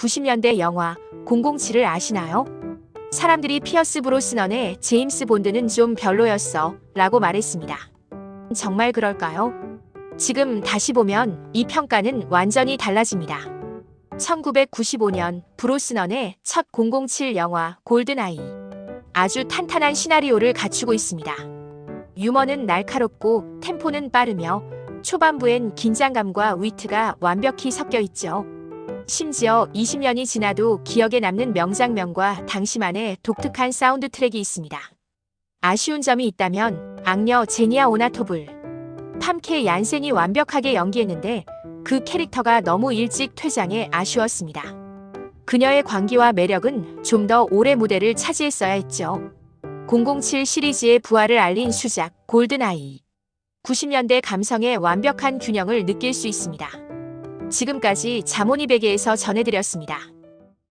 1990년대 영화 007을 아시나요? 사람들이 피어스 브로스넌의 제임스 본드는 좀 별로였어 라고 말했습니다. 정말 그럴까요? 지금 다시 보면 이 평가는 완전히 달라집니다. 1995년 브로스넌의 첫 007 영화 골든아이. 아주 탄탄한 시나리오를 갖추고 있습니다. 유머는 날카롭고 템포는 빠르며 초반부엔 긴장감과 위트가 완벽히 섞여 있죠. 심지어 20년이 지나도 기억에 남는 명장면과 당시만의 독특한 사운드 트랙이 있습니다. 아쉬운 점이 있다면 악녀 제니아 오나토블, 팜케 얀센이 완벽하게 연기했는데 그 캐릭터가 너무 일찍 퇴장해 아쉬웠습니다. 그녀의 광기와 매력은 좀 더 오래 무대를 차지했어야 했죠. 007 시리즈의 부활을 알린 수작 골든아이. 90년대 감성의 완벽한 균형을 느낄 수 있습니다. 지금까지 자모니 베개에서 전해드렸습니다.